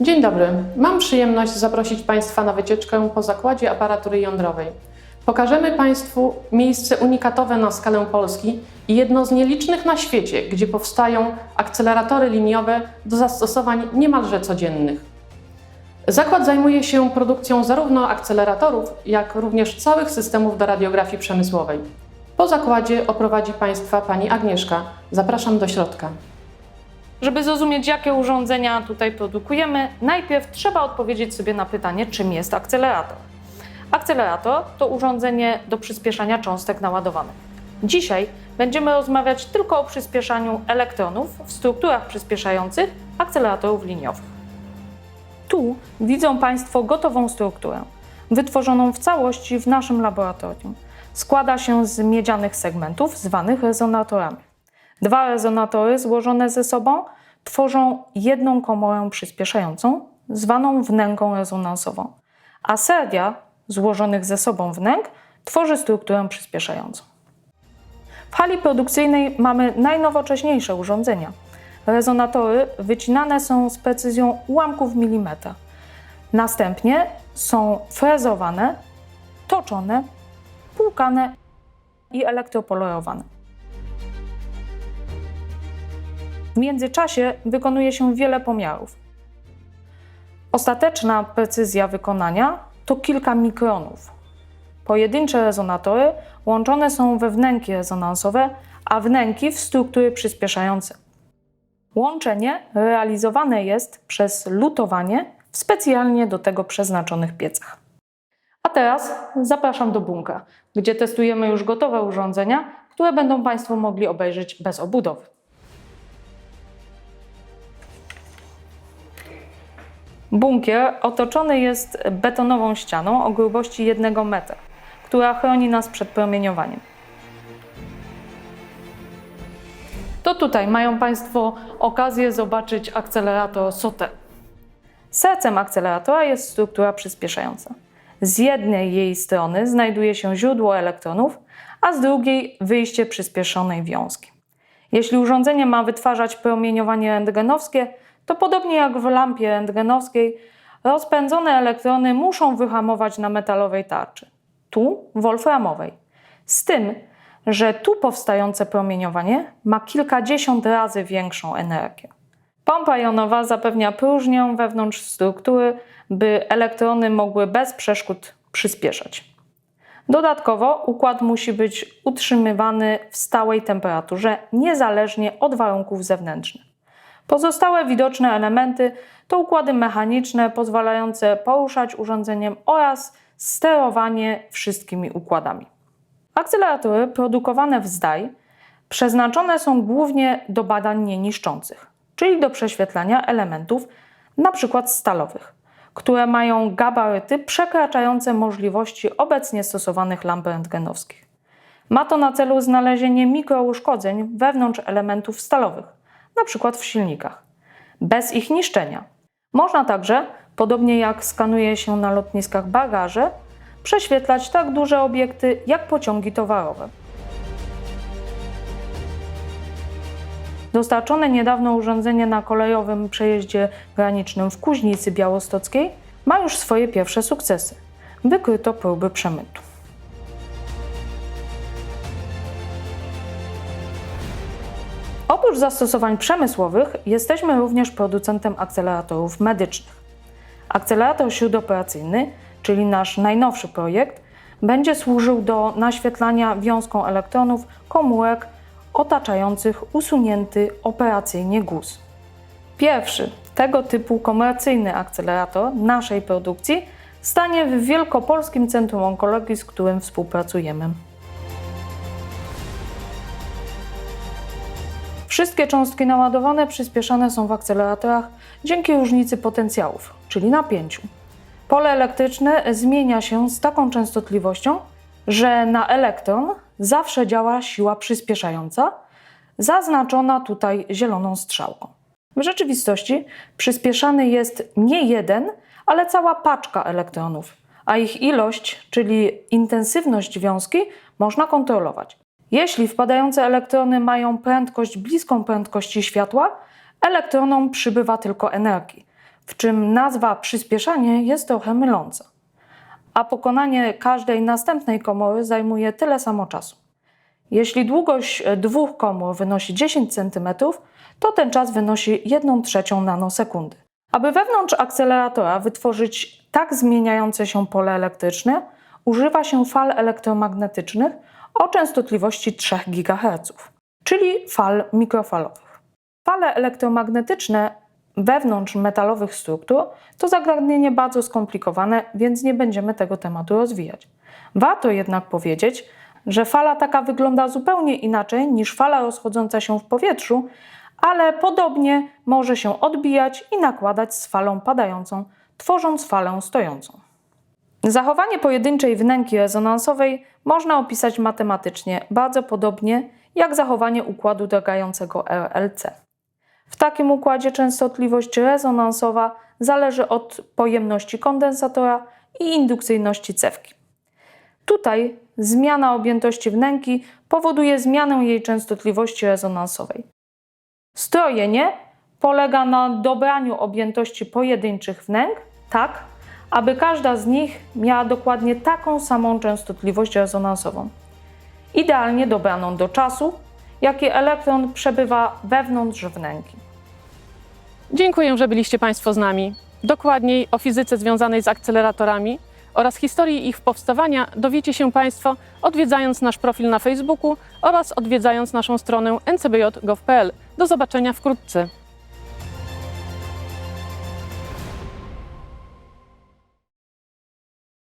Dzień dobry. Mam przyjemność zaprosić Państwa na wycieczkę po zakładzie aparatury jądrowej. Pokażemy Państwu miejsce unikatowe na skalę Polski i jedno z nielicznych na świecie, gdzie powstają akceleratory liniowe do zastosowań niemalże codziennych. Zakład zajmuje się produkcją zarówno akceleratorów, jak również całych systemów do radiografii przemysłowej. Po zakładzie oprowadzi Państwa Pani Agnieszka. Zapraszam do środka. Żeby zrozumieć, jakie urządzenia tutaj produkujemy, najpierw trzeba odpowiedzieć sobie na pytanie, czym jest akcelerator. Akcelerator to urządzenie do przyspieszania cząstek naładowanych. Dzisiaj będziemy rozmawiać tylko o przyspieszaniu elektronów w strukturach przyspieszających akceleratorów liniowych. Tu widzą Państwo gotową strukturę, wytworzoną w całości w naszym laboratorium. Składa się z miedzianych segmentów zwanych rezonatorami. Dwa rezonatory złożone ze sobą tworzą jedną komorę przyspieszającą, zwaną wnęką rezonansową, a seria złożonych ze sobą wnęk tworzy strukturę przyspieszającą. W hali produkcyjnej mamy najnowocześniejsze urządzenia. Rezonatory wycinane są z precyzją ułamków milimetra. Następnie są frezowane, toczone, płukane i elektropolerowane. W międzyczasie wykonuje się wiele pomiarów. Ostateczna precyzja wykonania to kilka mikronów. Pojedyncze rezonatory łączone są we wnęki rezonansowe, a wnęki w struktury przyspieszające. Łączenie realizowane jest przez lutowanie w specjalnie do tego przeznaczonych piecach. A teraz zapraszam do bunkra, gdzie testujemy już gotowe urządzenia, które będą Państwo mogli obejrzeć bez obudowy. Bunkier otoczony jest betonową ścianą o grubości 1 metra, która chroni nas przed promieniowaniem. To tutaj mają Państwo okazję zobaczyć akcelerator SOTE. Sercem akceleratora jest struktura przyspieszająca. Z jednej jej strony znajduje się źródło elektronów, a z drugiej wyjście przyspieszonej wiązki. Jeśli urządzenie ma wytwarzać promieniowanie rentgenowskie, to podobnie jak w lampie rentgenowskiej, rozpędzone elektrony muszą wyhamować na metalowej tarczy, tu wolframowej. Z tym, że tu powstające promieniowanie ma kilkadziesiąt razy większą energię. Pompa jonowa zapewnia próżnię wewnątrz struktury, by elektrony mogły bez przeszkód przyspieszać. Dodatkowo układ musi być utrzymywany w stałej temperaturze, niezależnie od warunków zewnętrznych. Pozostałe widoczne elementy to układy mechaniczne pozwalające poruszać urządzeniem oraz sterowanie wszystkimi układami. Akceleratory produkowane w ZDAI przeznaczone są głównie do badań nieniszczących, czyli do prześwietlania elementów np. stalowych, które mają gabaryty przekraczające możliwości obecnie stosowanych lamp rentgenowskich. Ma to na celu znalezienie mikrouszkodzeń wewnątrz elementów stalowych, np. w silnikach, bez ich niszczenia. Można także, podobnie jak skanuje się na lotniskach bagaże, prześwietlać tak duże obiekty jak pociągi towarowe. Dostarczone niedawno urządzenie na kolejowym przejeździe granicznym w Kuźnicy Białostockiej ma już swoje pierwsze sukcesy. Wykryto próby przemytu. Oprócz zastosowań przemysłowych, jesteśmy również producentem akceleratorów medycznych. Akcelerator śródoperacyjny, czyli nasz najnowszy projekt, będzie służył do naświetlania wiązką elektronów komórek otaczających usunięty operacyjnie guz. Pierwszy tego typu komercyjny akcelerator naszej produkcji stanie w Wielkopolskim Centrum Onkologii, z którym współpracujemy. Wszystkie cząstki naładowane przyspieszane są w akceleratorach dzięki różnicy potencjałów, czyli napięciu. Pole elektryczne zmienia się z taką częstotliwością, że na elektron zawsze działa siła przyspieszająca, zaznaczona tutaj zieloną strzałką. W rzeczywistości przyspieszany jest nie jeden, ale cała paczka elektronów, a ich ilość, czyli intensywność wiązki, można kontrolować. Jeśli wpadające elektrony mają prędkość bliską prędkości światła, elektronom przybywa tylko energii. w czym nazwa przyspieszanie jest trochę myląca, a pokonanie każdej następnej komory zajmuje tyle samo czasu. Jeśli długość dwóch komór wynosi 10 cm, to ten czas wynosi 1 trzecią nanosekundy. Aby wewnątrz akceleratora wytworzyć tak zmieniające się pole elektryczne, używa się fal elektromagnetycznych o częstotliwości 3 GHz, czyli fal mikrofalowych. Fale elektromagnetyczne wewnątrz metalowych struktur to zagadnienie bardzo skomplikowane, więc nie będziemy tego tematu rozwijać. Warto jednak powiedzieć, że fala taka wygląda zupełnie inaczej niż fala rozchodząca się w powietrzu, ale podobnie może się odbijać i nakładać z falą padającą, tworząc falę stojącą. Zachowanie pojedynczej wnęki rezonansowej można opisać matematycznie bardzo podobnie jak zachowanie układu drgającego RLC. W takim układzie częstotliwość rezonansowa zależy od pojemności kondensatora i indukcyjności cewki. Tutaj zmiana objętości wnęki powoduje zmianę jej częstotliwości rezonansowej. Strojenie polega na dobraniu objętości pojedynczych wnęk tak, aby każda z nich miała dokładnie taką samą częstotliwość rezonansową. Idealnie dobraną do czasu, jaki elektron przebywa wewnątrz wnęki. Dziękuję, że byliście Państwo z nami. Dokładniej o fizyce związanej z akceleratorami oraz historii ich powstawania dowiecie się Państwo odwiedzając nasz profil na Facebooku oraz odwiedzając naszą stronę ncbj.gov.pl. Do zobaczenia wkrótce.